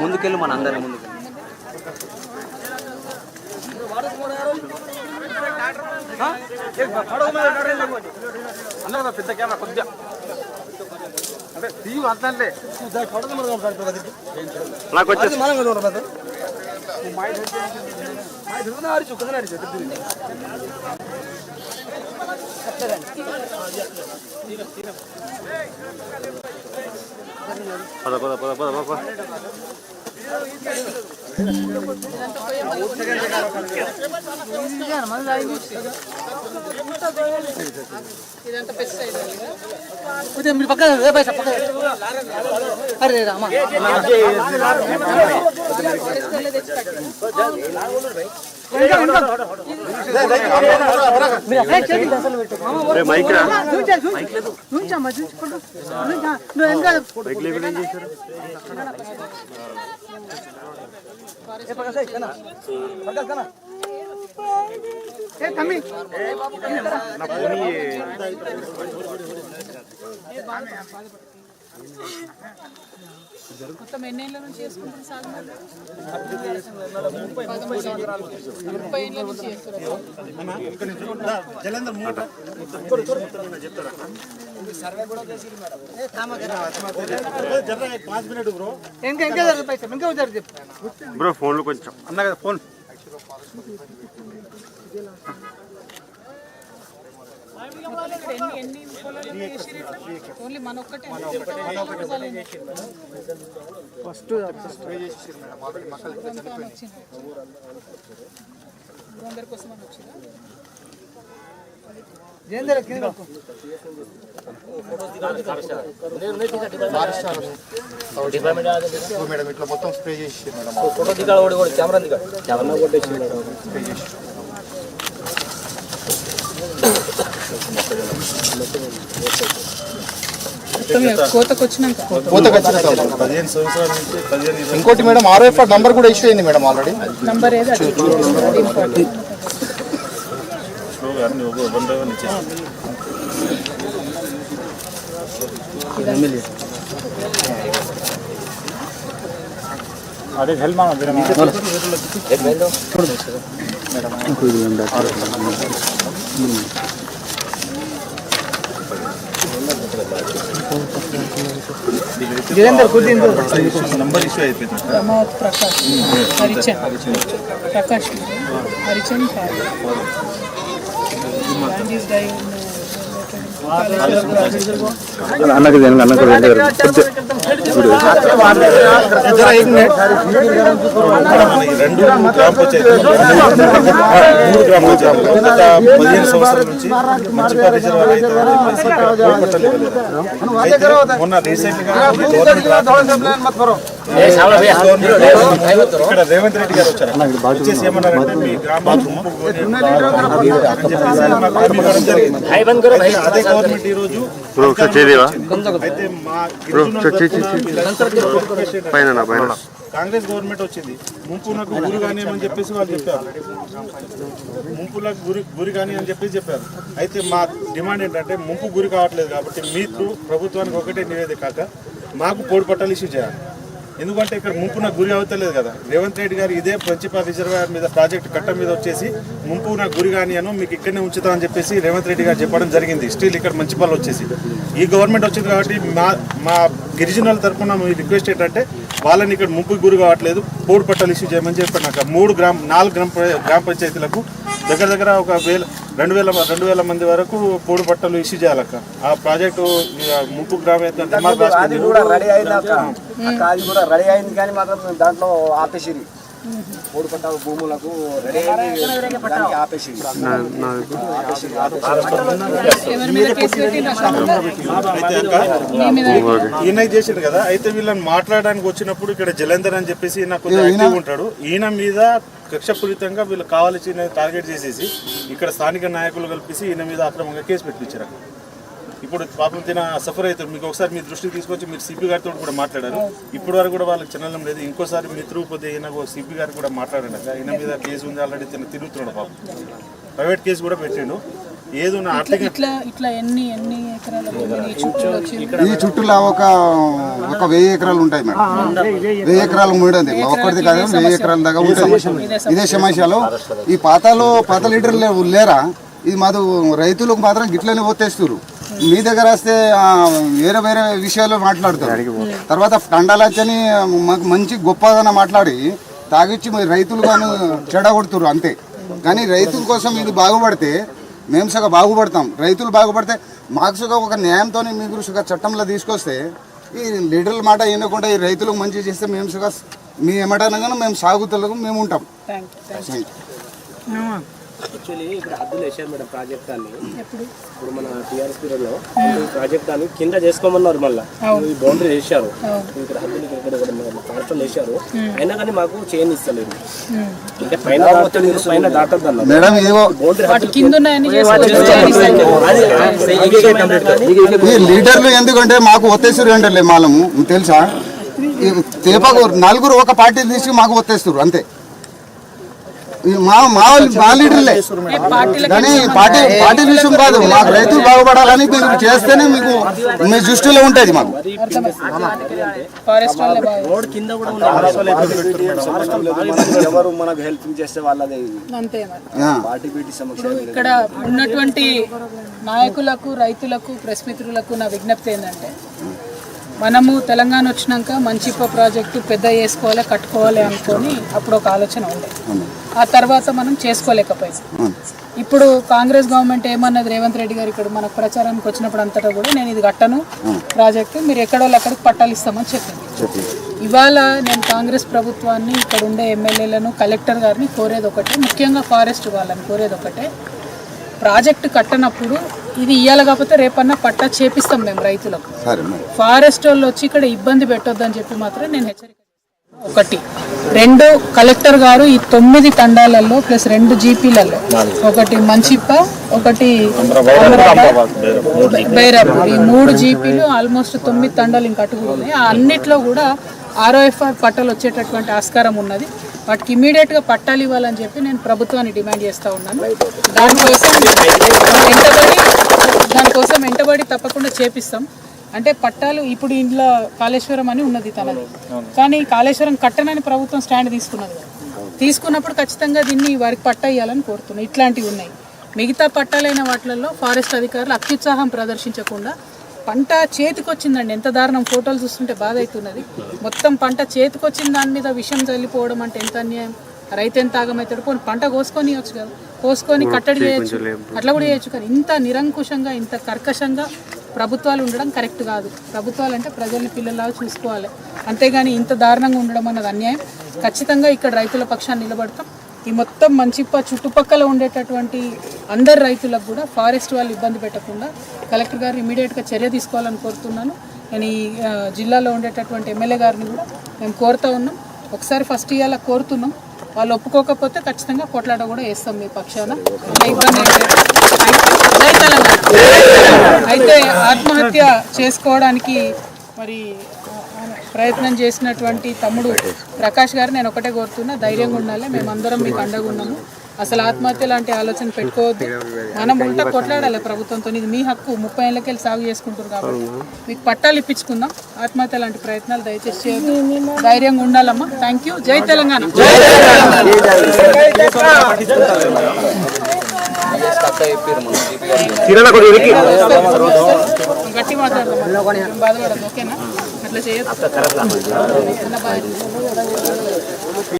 ముందుకెళ్ళు మన అందరి ముందుకు అన్న పెద్ద కెమెరా కొద్దిగా. అంటే తీయ అంతే నాకు వచ్చేసి. పద పద పద పద పద. కొద్దిగా మీరు పక్కన ఏ అరే రామా మీరు అక్కడే నువ్వు ఎంత మైక్ లేకుండా ఏం ఏ ఏ తమ్మి. నా ఫోన్ మొత్తం నుంచి చేసుకుంటారు ముప్పై ఏళ్ళ నుంచి బ్రో. ఫోన్లో కొంచెం అన్న కదా ఫోన్ ఎన్ని ఎన్ని పొలాలు చేసిర్రు ఇట్లా? ఓన్లీ మన ఒక్కటే ఫస్ట్ అందరి కింద మేడం ఇట్లా మొత్తం స్ప్రే చేసి మేడం ఫోటో దిగాడు కెమెరా దిగాడు కెమెరా కొట్టేసి స్ప్రే చేసి వచ్చినాక పూతకు వచ్చిన తర్వాత. పదిహేను సంవత్సరాల నుంచి పదిహేను ఇరవై ఇంకోటి మేడం ఆర్ఎఫ్ నంబర్ కూడా ఇష్యూ అయింది మేడం ఆల్రెడీ నంబర్ ఏది అది? అది ఇంపార్టెంట్ స్లోగా అన్ని ఒక వన్ బై వన్ ఇచ్చేసి అదే హెల్మా జయందర్ కొద్దిగా నంబర్ ఇష్యూ అయిపోయింది. ప్రమోద్ ప్రకాష్. హరిచంద్. ప్రకాష్. హరిచంద్ అన్నకి అన్నకి రెండు గ్రామ పంచాయతీ మూడు గ్రామ పంచాయతీలు గత పదిహేను సంవత్సరాల నుంచి మంచిగా రిజర్వ్ అయితే మొన్న రీసెంట్గా ఇక్కడ రేవంత్ రెడ్డి గారు వచ్చారు వచ్చేసి ఏమన్నారంటే మీ గ్రామం. అయితే అదే గవర్నమెంట్ ఈ రోజు బ్రో ఒకసారి చేయలేవా బ్రో ఒకసారి చేయి. పైన పైన కాంగ్రెస్ గవర్నమెంట్ వచ్చింది. ముంపునకు గురి కానీ అని చెప్పేసి వాళ్ళు చెప్పారు. ముంపులకు గురి గురి కానీ అని చెప్పేసి చెప్పారు. అయితే మా డిమాండ్ ఏంటంటే ముంపు గురి కావట్లేదు కాబట్టి మీ త్రూ ప్రభుత్వానికి ఒకటే నివేదిక కాక మాకు పోడు పట్టాలు ఇష్యూ చేయాలి. ఎందుకంటే ఇక్కడ ముంపున గురి అవుతలేదు కదా. రేవంత్ రెడ్డి గారు ఇదే పంచిపా రిజర్వాయర్ మీద ప్రాజెక్ట్ కట్ట మీద వచ్చేసి ముంపు నాకు గురి కానీ మీకు ఇక్కడనే ఉంచుతామని చెప్పేసి రేవంత్ రెడ్డి గారు చెప్పడం జరిగింది. స్టిల్ ఇక్కడ మంచిపాలు వచ్చేసి. ఈ గవర్నమెంట్ వచ్చింది కాబట్టి మా మా గిరిజనుల తరఫున మీ రిక్వెస్ట్ ఏంటంటే వాళ్ళని ఇక్కడ ముంపుకి గురి కావట్లేదు. పోడు పట్టాలు ఇష్యూ చేయమని చెప్పి నాకు మూడు గ్రామ నాలుగు గ్రామ గ్రామ పంచాయతీలకు దగ్గర దగ్గర ఒక వేల రెండు వేల రెండు వేల మంది వరకు పోడు పట్టాలు ఇష్యూ చేయాలక్క. ఆ ప్రాజెక్టు ఇక ముంపు గ్రామ అది కూడా రెడీ అయింది అక్క అక్క అది కూడా రెడీ అయింది కానీ మాత్రం దాంట్లో ఆపేసిరి భూములకు రెడీ అయింది. దానికి ఆపేసిరి ఈయన చేసాడు కదా. అయితే వీళ్ళని మాట్లాడడానికి వచ్చినప్పుడు ఇక్కడ జలంధర్ అని చెప్పేసి యాక్టివ్ ఉంటాడు. ఈయన మీద కక్షపూరితంగా వీళ్ళు కావాల్సిన టార్గెట్ చేసేసి ఇక్కడ స్థానిక నాయకులు కల్పించి ఈయన మీద అక్రమంగా కేసు పెట్టించారు. ఇప్పుడు పాపం తిన సఫర్ అవుతారు. మీకు ఒకసారి మీ దృష్టికి తీసుకొచ్చి మీరు సిపి గారితో కూడా మాట్లాడారు. ఇప్పటి వరకు కూడా వాళ్ళకి చిన్నలం లేదు. ఇంకోసారి మీ త్రూ పోతే ఈయన సిపి గారు కూడా మాట్లాడండి ఈయన మీద కేసు ఉంది ఆల్రెడీ తిన తిరుగుతున్నాడు పాపం. ప్రైవేట్ కేసు కూడా పెట్టిండు. ఏదో నా ఆర్థిక ఇట్లా ఇట్లా ఎన్ని ఎన్ని ఎకరాల భూమిని ఈ చుట్టూలో ఒక ఒక వెయ్యి ఎకరాలు ఉంటాయి మేడం. వెయ్యి ఎకరాలు. మూడేది ఒక్కటిది కాదు వెయ్యి ఎకరాల దాకా ఉంటుంది. ఇదే సమస్యలో ఈ పాతలో పాత లీటర్లు లేవు- లేరా? ఇది మాది రైతులకు మాత్రం గిట్లనే పోతేస్తారు మీ దగ్గర వస్తే ఆ, వేరే వేరే విషయాలు మాట్లాడతారు. తర్వాత కండాలచ్చని మాకు మంచి గొప్పదన మాట్లాడి తాగిచ్చి మరి రైతులు కానీ చెడగొడుతురు అంతే. కానీ రైతుల కోసం ఇది బాగుపడితే మేము సగ బాగుపడతాం. రైతులు బాగుపడితే మాకు సగ ఒక న్యాయంతో మీకు సగ చట్టంలో తీసుకొస్తే ఈ లీడర్ల మాట వినకుండా ఈ రైతులకు మంచి చేస్తే మేము సగ మీ ఏమటనగానే మేము సాగుతులకు మేము ఉంటాం. Thank you thank you actually ఇక్కడ హద్దులు వేసారు మేడం ప్రాజెక్ట్ దాన్ని ఇప్పుడు మన టీఆర్ఎస్ పీరియడ్లో ఈ ప్రాజెక్ట్ దాన్ని కింద చేసుకోమన్నారు మళ్ళీ. ఈ బౌండరీ వేసారు ఇక్కడ హద్దులు ఇక్కడ కాన్స్టల్ వేసారు అయినా కానీ మాకు చేయని ఇస్తలేదు అంటే పైన పైన దాటద్దు అన్నారు లీడర్లు ఎందుకంటే మాకు ఒత్తేస్తారు అంటారులే మాలము తెలుసా? ఈ తేపకు నలుగురు ఒక పార్టీ తీసుకు మాకు ఒత్తేస్తారు అంతే. మా మా వాళ్ళు- మా లీడర్లే. కానీ పార్టీ పార్టీ విషయం కాదు. మాకు రైతులు బాగుపడాలని మీరు చేస్తేనే మీకు మీ దృష్టిలో ఉంటుంది మాకు. ఎవరు మనకు చేస్తే వాళ్ళదే ఇక్కడ ఉన్నటువంటి నాయకులకు రైతులకు ప్రెస్ మిత్రులకు నా విజ్ఞప్తి ఏంటంటే మనము తెలంగాణ వచ్చినాక మంచిప్ప ప్రాజెక్టు పెద్ద చేసుకోవాలి కట్టుకోవాలి అనుకొని అప్పుడు ఒక ఆలోచన ఉండే. ఆ తర్వాత మనం చేసుకోలేకపోయాం. ఇప్పుడు కాంగ్రెస్ గవర్నమెంట్ ఏమన్నది రేవంత్ రెడ్డి గారు ఇక్కడ మనకు ప్రచారానికి వచ్చినప్పుడు అంతటా కూడా నేను ఇది కట్టను. ప్రాజెక్టు మీరు ఎక్కడో ఎక్కడికి పట్టాలు ఇస్తామని చెప్పింది ఇవాళ నేను కాంగ్రెస్ ప్రభుత్వాన్ని ఇక్కడ ఉండే ఎమ్మెల్యేలను కలెక్టర్ గారిని కోరేది ఒకటే ముఖ్యంగా ఫారెస్ట్ వాళ్ళని కోరేది ఒకటే. ప్రాజెక్టు కట్టనప్పుడు ఇది ఇయ్యాలి కాకపోతే రేపన్నా పట్టా చేపిస్తాం మేము రైతులకు. ఫారెస్ట్ వాళ్ళు వచ్చి ఇక్కడ ఇబ్బంది పెట్టొద్దని చెప్పి మాత్రం నేను హెచ్చరిక. ఒకటి. రెండు కలెక్టర్ గారు ఈ తొమ్మిది తండాలలో ప్లస్ రెండు జీపీలలో. ఒకటి మంచిప్ప ఒకటి బైరాపూర్ ఈ మూడు జీపీలు ఆల్మోస్ట్ తొమ్మిది తండాలు ఇంకా అటు కూడా ఉన్నాయి. ఆ అన్నిట్లో కూడా ఆర్ఓఎఫ్ఆర్ పట్టాలు వచ్చేటటువంటి ఆస్కారం ఉన్నది. వాటికి ఇమీడియట్గా పట్టాలు ఇవ్వాలని చెప్పి నేను ప్రభుత్వాన్ని డిమాండ్ చేస్తా ఉన్నాను. దానికోసం వెంటబడి దానికోసం వెంటబడి తప్పకుండా చేపిస్తాం. అంటే పట్టాలు ఇప్పుడు ఇంట్లో కాళేశ్వరం అని ఉన్నది తనది కానీ కాళేశ్వరం కట్టనని ప్రభుత్వం స్టాండ్ తీసుకున్నది కదా. తీసుకున్నప్పుడు ఖచ్చితంగా దీన్ని వారికి పట్టా ఇవ్వాలని కోరుతున్నాం ఇట్లాంటివి ఉన్నాయి. మిగతా పట్టాలైన వాటిలలో ఫారెస్ట్ అధికారులు అత్యుత్సాహం ప్రదర్శించకుండా పంట చేతికొచ్చిందండి. ఎంత దారుణం. ఫోటోలు చూస్తుంటే బాధ అవుతున్నది. మొత్తం పంట చేతికొచ్చిన దాని మీద విషం చల్లిపోవడం అంటే ఎంత అన్యాయం. రైతు ఎంత ఆగమవుతాడు పోనీ పంట కోసుకొని ఇవ్వచ్చు కదా. కోసుకొని కట్టడి చేయొచ్చు. అట్లా కూడా చేయొచ్చు కానీ ఇంత నిరంకుశంగా ఇంత కర్కశంగా ప్రభుత్వాలు ఉండడం కరెక్ట్ కాదు. ప్రభుత్వాలు అంటే ప్రజల్ని పిల్లలాగా చూసుకోవాలి. అంతేగాని ఇంత దారుణంగా ఉండడం అన్నది అన్యాయం. ఖచ్చితంగా ఇక్కడ రైతుల పక్షాన్ని నిలబడతాం. ఈ మొత్తం మంచి చుట్టుపక్కల ఉండేటటువంటి అందరు రైతులకు కూడా ఫారెస్ట్ వాళ్ళు ఇబ్బంది పెట్టకుండా కలెక్టర్ గారు ఇమీడియట్గా చర్య తీసుకోవాలని కోరుతున్నాను. నేను ఈ జిల్లాలో ఉండేటటువంటి ఎమ్మెల్యే గారిని కూడా మేము కోరుతూ ఉన్నాం. ఒకసారి ఫస్ట్ ఇవాళ కోరుతున్నాం. వాళ్ళు ఒప్పుకోకపోతే ఖచ్చితంగా కొట్లాట కూడా వేస్తాం మీ పక్షాన. ఇబ్బంది అయితే ఆత్మహత్య చేసుకోవడానికి మరి ప్రయత్నం చేసినటువంటి తమ్ముడు ప్రకాష్ గారు నేను ఒకటే కోరుతున్నా ధైర్యంగా ఉండాలి మేమందరం మీకు అండగా ఉన్నాము. అసలు ఆత్మహత్య లాంటి ఆలోచన పెట్టుకోవద్దు. మనం ఉంటా కొట్లాడాలి ప్రభుత్వంతో. ఇది మీ హక్కు. ముప్పై ఏళ్ళకెళ్ళి సాగు చేసుకుంటారు కాబట్టి మీకు పట్టాలు ఇప్పించుకుందాం. ఆత్మహత్య లాంటి ప్రయత్నాలు దయచేసి చేయొద్దు. ధైర్యంగా ఉండాలమ్మా. థ్యాంక్ యూ జై తెలంగాణ. గట్టి మాట్లాడదాం. అట్లా చేయొద్దు.